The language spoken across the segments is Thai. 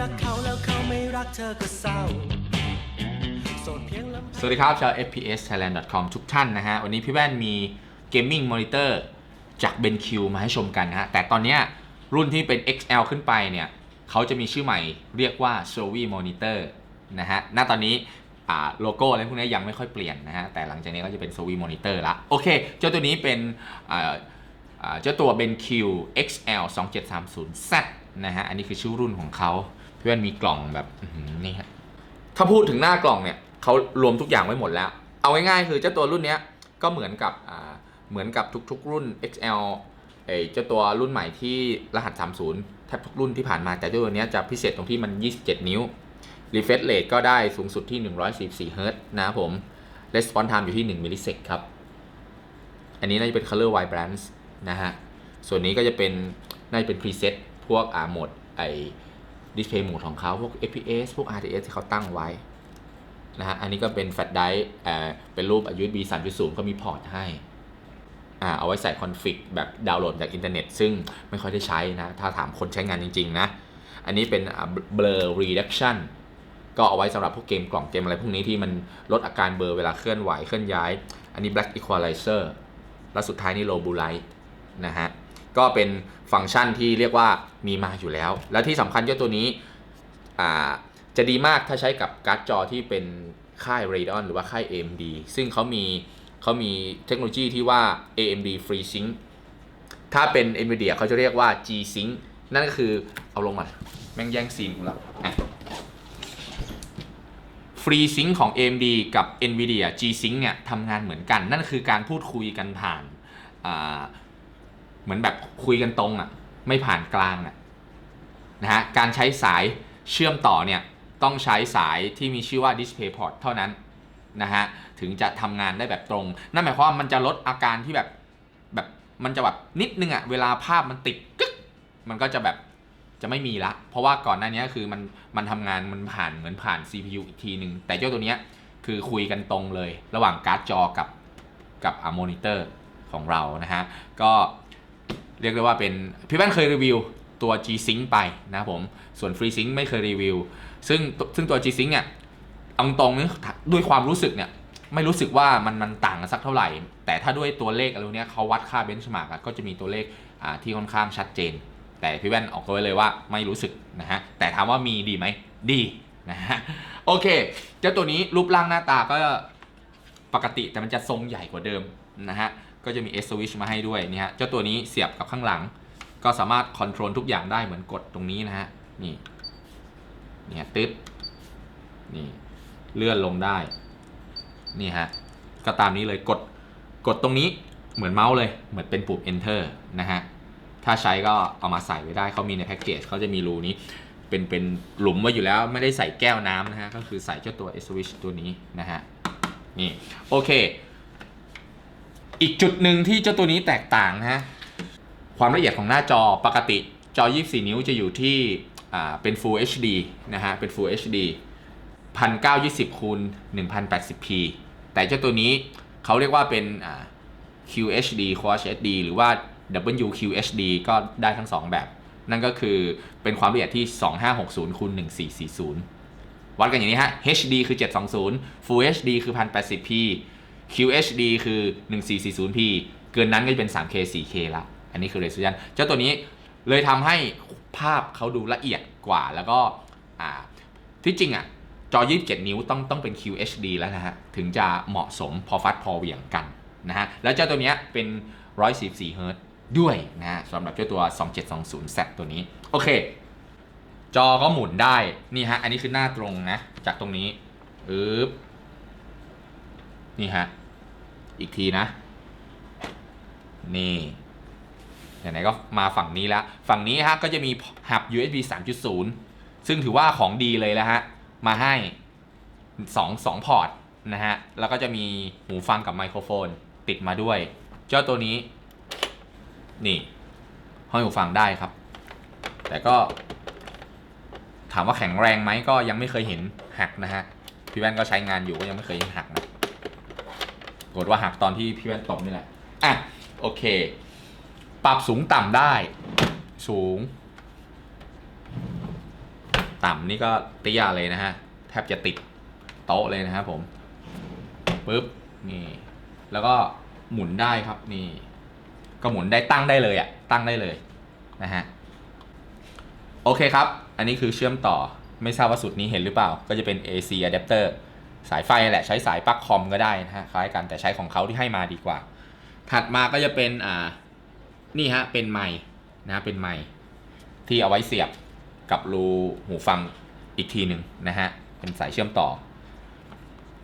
รักเขาแล้วเขาไม่รักเธอก็เศร้าโสดเพียงลำพังวัสดีครับชาว fps thailand com ทุกท่านนะฮะ วันนี้พี่แว่นมี gaming monitor จาก BenQ มาให้ชมกันนะฮะ แต่ตอนเนี้ยรุ่นที่เป็น XL ขึ้นไปเนี่ยเขาจะมีชื่อใหม่เรียกว่า s o v i Monitor นะฮะ ณ ตอนนี้อ่าโลโก้อะไรพวกนี้ยังไม่ค่อยเปลี่ยนนะฮะ แต่หลังจากนี้ก็จะเป็น s o v i Monitor ละ โอเค เจ้าตัวนี้เป็นอ่า อ่าเจ้าตัว BenQ XL 2730Z นะฮะ อันนี้คือชื่อรุ่นของเขา พี่แว่นมีกล่องแบบนี่ฮะถ้าพูดถึงหน้ากล่องเนี่ยเขารวมทุกอย่างไว้หมดแล้ว เอาง่ายๆคือเจ้าตัวรุ่นนี้ก็เหมือนกับเหมือนกับทุกๆ รุ่น XL เอยเจ้าตัวรุ่นใหม่ที่รหัส 30 แทบทุกรุ่นที่ผ่านมาแต่เจ้าตัวนี้จะพิเศษตรงที่มัน 27 นิ้ว refresh rate ก็ได้สูงสุดที่ 144 Hz นะครับผม response time อยู่ที่ 1 มิลลิเซกครับ อันนี้น่าจะเป็น color vibrance นะฮะ ส่วนนี้ก็จะเป็น น่าจะเป็น preset พวกอ่าโหมดไอ display mode ของเขาพวก FPS พวก RTS ที่เขาตั้งไว้นะฮะอันนี้ก็เป็น flash drive เอ่อเป็นรูป USB 3.0เขามีพอร์ตให้อ่าเอาไว้ใส่คอนฟิกแบบดาวน์โหลดจากอินเทอร์เน็ตซึ่งไม่ค่อยได้ใช้นะ ถ้าถามคนใช้งานจริง ๆ นะ อันนี้เป็น blur reduction ก็เอาไว้สำหรับพวกเกมกล่องเกมอะไรพวกนี้ที่มันลดอาการเบลอเวลาเคลื่อนไหวเคลื่อนย้าย อันนี้ black equalizer และสุดท้ายนี่ low blue light นะฮะ ก็เป็นฟังก์ชันที่เรียกว่ามีมาอยู่แล้ว และที่สำคัญเจ้าตัวนี้จะดีมากถ้าใช้กับการ์ดจอที่เป็นค่าย Radeon หรือว่าค่าย AMD ซึ่งเขามีเขามีเทคโนโลยีที่ว่า AMD FreeSync ถ้าเป็น NVIDIA เขาจะเรียกว่า G-Sync นั่นก็คือเอาลงมาแม่งแย่งซีนกูแล้วอะ FreeSync ของ AMD กับ NVIDIA G-Sync เนี่ยทำงานเหมือนกัน นั่นคือการพูดคุยกันผ่านา มือนแบบคุยกันตรงอะ่ะไม่ผ่านกลางอะ่ะนะฮะการใช้สายเชื่อมต่อเนี่ยต้องใช้สายที่มีชื่อว่า DisplayPort เท่านั้นนะฮะถึงจะทำงานได้แบบตรง นั่นหมายความว่ามันจะลดอาการที่แบบแบบมันจะแบบนิดนึงอะ่ะเวลาภาพมันติดกึ๊กมันก็จะแบบจะไม่มีละ เพราะว่าก่อนหน้านี้คือมันมันทำงานมันผ่านเหมือนผ่าน CPU อีกทีหนึ่งแต่เจ้าตัวเนี้ยคือคุยกันตรงเลย ระหว่างการ์ดจอกับกับอะมอนิเตอร์ของเรานะฮะ ก็ เรียกได้ว่าเป็นพี่แว่นเคยรีวิวตัว G-Sync ไปนะครับผมส่วน FreeSync ไม่เคยรีวิว ซึ่งซึ่งตัว G-Sync เนี่ยเอาตรงนี่ด้วยความรู้สึกเนี่ยไม่รู้สึกว่ามันมันต่างกันสักเท่าไหร่ แต่ถ้าด้วยตัวเลขอะไรเนี้ยเขาวัดค่าเบนช์มาร์กก็จะมีตัวเลขที่ค่อนข้างชัดเจน แต่พี่แว่นออกตัวไว้เลยว่าไม่รู้สึกนะฮะแต่ถามว่ามีดีไหมดีนะฮะโอเค เจ้าตัวนี้รูปร่างหน้าตาก็ปกติแต่มันจะทรงใหญ่กว่าเดิมนะฮะ ก็จะมี S switch มาให้ด้วยนี่ฮะเจ้าตัวนี้เสียบกับข้างหลัง ก็สามารถคอนโทรลทุกอย่างได้เหมือนกดตรงนี้นะฮะนี่นี่ฮะตึ๊ดนี่เลื่อนลงได้นี่ฮะก็ตามนี้เลยกดกดตรงนี้เหมือนเมาส์เลยเหมือนเป็นปุ่ม enter นะฮะถ้าใช้ก็เอามาใส่ไว้ได้เขามีในแพ็กเกจเขาจะมีรูนี้เป็นเป็นหลุมไว้อยู่แล้วไม่ได้ใส่แก้วน้ำนะฮะก็คือใส่เจ้าตัว S switch ตัวนี้นะฮะนี่โอเค อีกจุดหนึ่งที่เจ้าตัวนี้แตกต่างนะฮะความละเอียดของหน้าจอปกติจอ 24 นิ้วจะอยู่ที่เป็น Full HD นะฮะเป็น Full HD 1920คูณ 1080p แต่เจ้าตัวนี้เขาเรียกว่าเป็น QHD Quad HD หรือว่า WQHD ก็ได้ทั้ง 2 แบบ นั่นก็คือเป็นความละเอียดที่ 2560คูณ1440 วัดกันอย่างนี้ฮะ HD คือ 720 Full HD คือ 1080p QHD คือ 1440p เกินนั้นก็จะเป็น 3K 4K ละ อันนี้คือ resolution เจ้าตัวนี้เลยทำให้ภาพเขาดูละเอียดกว่าแล้วก็อ่าที่จริงอะจอ 27 นิ้วต้องต้องเป็น QHD แล้วนะฮะ ถึงจะเหมาะสมพอฟัดพอเหวี่ยงกันนะฮะ แล้วเจ้าตัวเนี้ยเป็น 144 Hz ด้วยนะฮะสำหรับเจ้าตัว 2720Z ตัวนี้ โอเค จอก็หมุนได้ นี่ฮะ อันนี้คือหน้าตรงนะ จากตรงนี้ปึ๊บนี่ฮะ อีกทีนะ นี่ไหนๆก็มาฝั่งนี้แล้ว ฝั่งนี้ฮะก็จะมีหับ USB 3.0 ซึ่งถือว่าของดีเลยแล้วฮะ มาให้2 2พอร์ตนะฮะ แล้วก็จะมีหูฟังกับไมโครโฟนติดมาด้วย เจ้าตัวนี้ นี่ ห้อยหูฟังได้ครับ แต่ก็ ถามว่าแข็งแรงไหมก็ยังไม่เคยเห็นหักนะฮะ พี่แว่นก็ใช้งานอยู่ก็ยังไม่เคยเห็นหักนะ กฏว่าหักตอนที่พี่แว่นตบนี่แหละ อะ โอเค ปรับสูงต่ำได้ สูง ต่ำนี่ก็เตี้ยเลยนะฮะ แทบจะติดโต๊ะเลยนะครับผมปุ๊บ นี่ แล้วก็หมุนได้ครับ นี่ ก็หมุนได้ตั้งได้เลยอะตั้งได้เลยนะฮะ โอเคครับ อันนี้คือเชื่อมต่อ ไม่ทราบว่าสุดนี้เห็นหรือเปล่า ก็จะเป็น AC adapter สายไฟแหละใช้สายปลั๊กคอมก็ได้นะฮะคล้ายกันแต่ใช้ของเขาที่ให้มาดีกว่า ถัดมาก็จะเป็นอ่านี่ฮะเป็นไมค์นะเป็นไมค์ที่เอาไว้เสียบกับรูหูฟังอีกทีหนึ่งนะฮะเป็นสายเชื่อมต่อ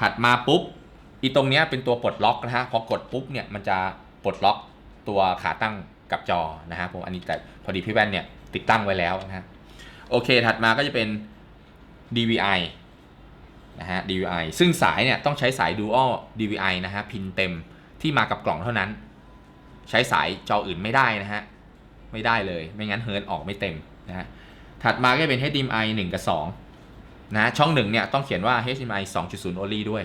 ถัดมาปุ๊บอีตรงเนี้ยเป็นตัวปลดล็อกนะฮะพอกดปุ๊บเนี่ยมันจะปลดล็อกตัวขาตั้งกับจอนะฮะผมอันนี้แต่พอดีพี่แว่นเนี่ยติดตั้งไว้แล้วนะฮะโอเคถัดมาก็จะเป็น DVI นะฮะ DVI ซึ่งสายเนี่ยต้องใช้สาย Dual DVI นะฮะ พินเต็มที่มากับกล่องเท่านั้น ใช้สายจออื่นไม่ได้นะฮะ ไม่ได้เลย ไม่งั้นเฮิร์นออกไม่เต็มนะฮะ ถัดมาก็เป็น HDMI 1 กับ 2 นะฮะช่องหนึ่งเนี่ยต้องเขียนว่า HDMI 2.0 only ด้วย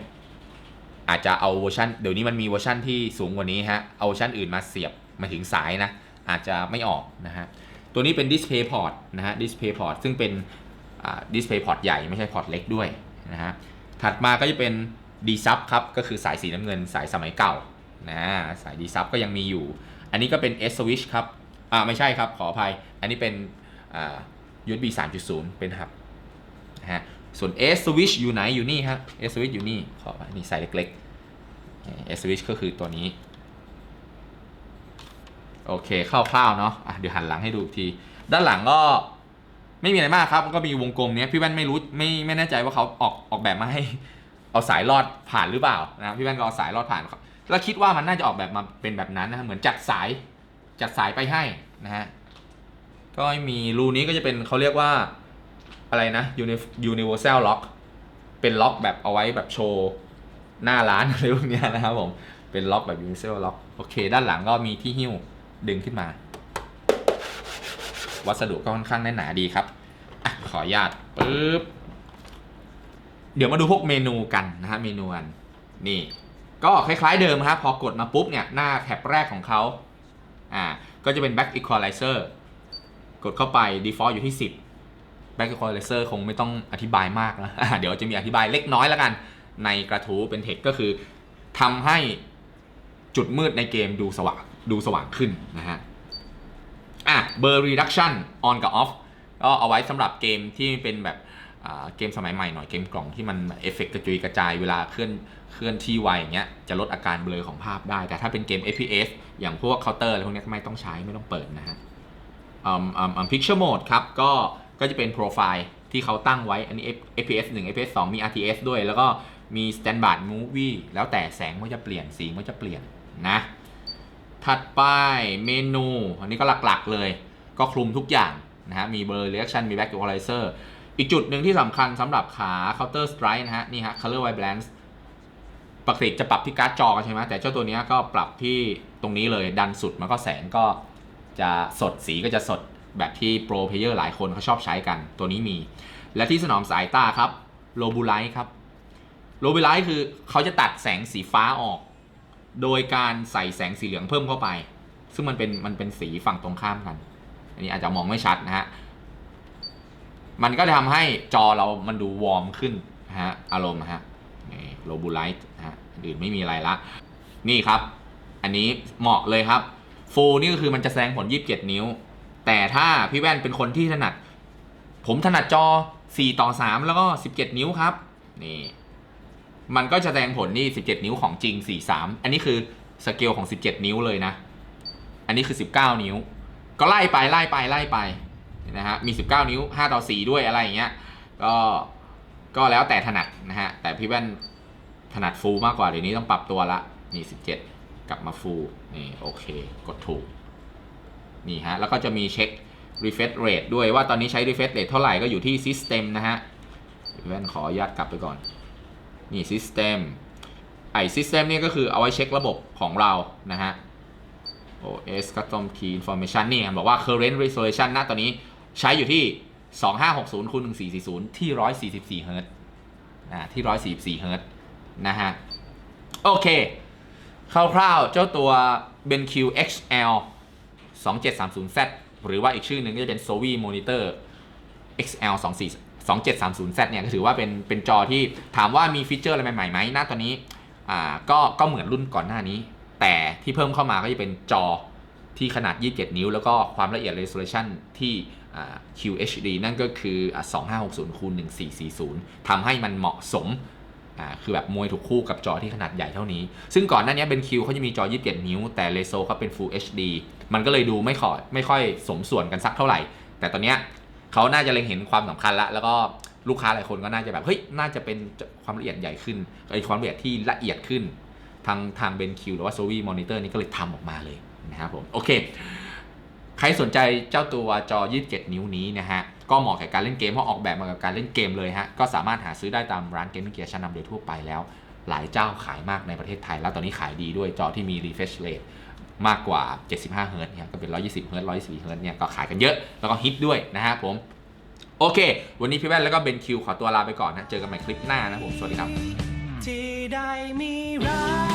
อาจจะเอาเวอร์ชันเดี๋ยวนี้มันมีเวอร์ชันที่สูงกว่านี้ฮะ เอาเวอร์ชันอื่นมาเสียบมาถึงสายนะ อาจจะไม่ออกนะฮะ ตัวนี้เป็น Display Port นะฮะ Display Port ซึ่งเป็น Display Port ใหญ่ไม่ใช่พอร์ตเล็กด้วย นะฮะถัดมาก็จะเป็น D sub ครับ ก็คือสายสีน้ำเงินสายสมัยเก่านะสาย D sub ก็ยังมีอยู่ อันนี้ก็เป็น S switch ครับอ่าไม่ใช่ครับขออภัย อันนี้เป็นอ่า USB 3.0 เป็นหับนะฮะส่วน S switch อยู่ไหนอยู่นี่ฮะ S switch อยู่นี่ขออภัยนี่สายเล็กๆ S switch ก็คือตัวนี้โอเคคร่าวๆเนาะะเดี๋ยวหันหลังให้ดูอีกที ด้านหลังก็ ไม่มีอะไรมากครับมันก็มีวงกลมเนี้ยพี่แว่นไม่รู้ไม่ไม่แน่ใจว่าเขาออกออกแบบมาให้ เอาสายลอดผ่านหรือเปล่านะพี่แว่นก็เอาสายลอดผ่านครับแล้วคิดว่ามันน่าจะออกแบบมาเป็นแบบนั้นนะเหมือนจัดสายจัดสายไปให้นะฮะก็มีรูนี้ก็จะเป็นเขาเรียกว่าอะไรนะ universal lock เป็นล็อกแบบเอาไว้แบบโชว์หน้าร้านอะไรพวกเนี้ยนะครับผมเป็นล็อกแบบ universal lock โอเค ด้านหลังก็มีที่หิ้วดึงขึ้นมา วัสดุก็ค่อนข้างแน่นหนาดีครับอะขออนุญาตปึ๊บเดี๋ยวมาดูพวกเมนูกันนะฮะเมนูกันนี่ ก็คล้ายๆเดิมครับพอกดมาปุ๊บเนี่ยหน้าแท็บแรกของเขาอ่าก็จะเป็น back equalizer กดเข้าไป default อยู่ที่ 10 back equalizer คงไม่ต้องอธิบายมากนะอะเดี๋ยวจะมีอธิบายเล็กน้อยแล้วกัน ในกระทู้เป็นเทคก็คือทำให้จุดมืดในเกมดูสว่างดูสว่างขึ้นนะฮะ เบอร์ reduction on กับ off ก็เอาไว้สำหรับเกมที่เป็นแบบเกมสมัยใหม่หน่อยเกมกล่องที่มันเอฟเฟกต์กระจุยกระจายเวลาเคลื่อนเคลื่อนที่ไวอย่างเงี้ยจะลดอาการเบลอของภาพได้ แต่ถ้าเป็นเกม FPS อย่างพวกเคาน์เตอร์อะไรพวกนี้ไม่ต้องใช้ไม่ต้องเปิดนะฮะอืมอืมอืม picture mode ครับก็ก็จะเป็นโปรไฟล์ที่เขาตั้งไว้อันนี้ FPS 1 FPS 2 มี RTS ด้วย แล้วก็มี standard movie แล้วแต่แสงมันจะเปลี่ยนสีมันจะเปลี่ยนนะถัดไปเมนู อันนี้ก็หลักๆเลย ก็คลุมทุกอย่างนะฮะมีเบอร์ reaction มี back equalizer อีกจุดหนึ่งที่สำคัญสำหรับขา counter strike นะฮะนี่ฮะ color vibrance ปกติจะปรับที่การ์ดจอกใช่ไหมแต่เจ้าตัวนี้ก็ปรับที่ตรงนี้เลยดันสุดมันก็แสงก็จะสดสีก็จะสดแบบที่โปรเพเยอร์หลายคนเขาชอบใช้กันตัวนี้มี และที่สนอมสายตาครับโลบูไลท์ครับโลบูไลท์คือเขาจะตัดแสงสีฟ้าออก โดยการใส่แสงสีเหลืองเพิ่มเข้าไป ซึ่งมันเป็นมันเป็นสีฝั่งตรงข้ามกัน อันนี้อาจจะมองไม่ชัดนะฮะ มันก็จะทำให้จอเรามันดูวอร์มขึ้นนะฮะ อารมณ์ฮะนี่โลบูไลท์นะฮะอื่นไม่มีอะไรละ นี่ครับ อันนี้เหมาะเลยครับฟูลนี่ก็คือมันจะแสดงผล 27 นิ้ว แต่ถ้าพี่แว่นเป็นคนที่ถนัด ผมถนัดจอ 4 ต่อ 3 แล้วก็ 17 นิ้วครับ นี่ มันก็จะแสดงผลนี่ 17 นิ้วของจริง 43 อันนี้คือสเกลของ 17 นิ้วเลยนะ อันนี้คือ 19 นิ้ว ก็ไล่ไปไล่ไปไล่ไปนะฮะมี 19 นิ้ว 5 ต่อ 4 ด้วยอะไรอย่างเงี้ยก็ก็แล้วแต่ถนัดนะฮะ แต่พี่แว่นถนัดฟูมากกว่าเดี๋ยวนี้ต้องปรับตัวละนี่ 17 กลับมาฟูนี่โอเค กดถูก นี่ฮะ แล้วก็จะมีเช็ค refresh rate ด้วยว่าตอนนี้ใช้ refresh rate เท่าไหร่ก็อยู่ที่ system นะฮะพี่แว่นขออนุญาตกลับไปก่อน นี่ system ไอ system นี่ก็คือเอาไว้เช็คระบบของเรานะฮะ OS custom key information นี่บอกว่า current resolution ณตอนนี้ใช้อยู่ที่ 2560คูณ1440 ที่ 144เฮิร์ตนะที่ 144เฮิร์ตนะฮะ โอเค คร่าวๆ เจ้าตัว BenQ XL 2730Z หรือว่าอีกชื่อหนึ่งก็จะเป็น Sovi Monitor XL 2730Z เนี่ยก็ถือว่าเป็นเป็นจอที่ถามว่ามีฟีเจอร์อะไรใหม่ๆไหมหน้าตอนนี้อ่าก็ก็เหมือนรุ่นก่อนหน้านี้ แต่ที่เพิ่มเข้ามาก็จะเป็นจอที่ขนาด 27 นิ้ว แล้วก็ความละเอียด resolution ที่ QHD นั่นก็คือ 2560คูณ1440ทำให้มันเหมาะสมคือแบบมวยถูกคู่กับจอที่ขนาดใหญ่เท่านี้ ซึ่งก่อนหน้านี้เป็นคิวเขาจะมีจอ 27 นิ้ว แต่เลโซเขาเป็น Full HD มันก็เลยดูไม่ค่อยไม่ค่อยสมส่วนกันสักเท่าไหร่ แต่ตอนเนี้ยเขาน่าจะเล็งเห็นความสำคัญละ แล้วก็ลูกค้าหลายคนก็น่าจะแบบ เฮ้ย น่าจะเป็นความละเอียดใหญ่ขึ้นไอความละเอียดที่ละเอียดขึ้น ทางทางเบนคิวหรือว่าโซวีมอนิเตอร์นี่ก็เลยทำออกมาเลยนะครับผม โอเค ใครสนใจเจ้าตัวจอ 27 นิ้วนี้นะฮะ ก็เหมาะกับการเล่นเกมเพราะออกแบบมากับการเล่นเกมเลยฮะ ก็สามารถหาซื้อได้ตามร้านเกมมิ่งเกียร์ชั้นนำโดยทั่วไปแล้ว หลายเจ้าขายมากในประเทศไทย แล้วตอนนี้ขายดีด้วยจอที่มี refresh rate มากกว่า 75 เฮิร์ตเนี่ยก็เป็น 120 เฮิร์ต124 เฮิร์ตเนี่ยก็ขายกันเยอะ แล้วก็ฮิตด้วยนะฮะผม โอเค วันนี้พี่แว่นแล้วก็เบนคิวขอตัวลาไปก่อนนะ เจอกันใหม่คลิปหน้านะผม สวัสดีครับที่ได้มีรัก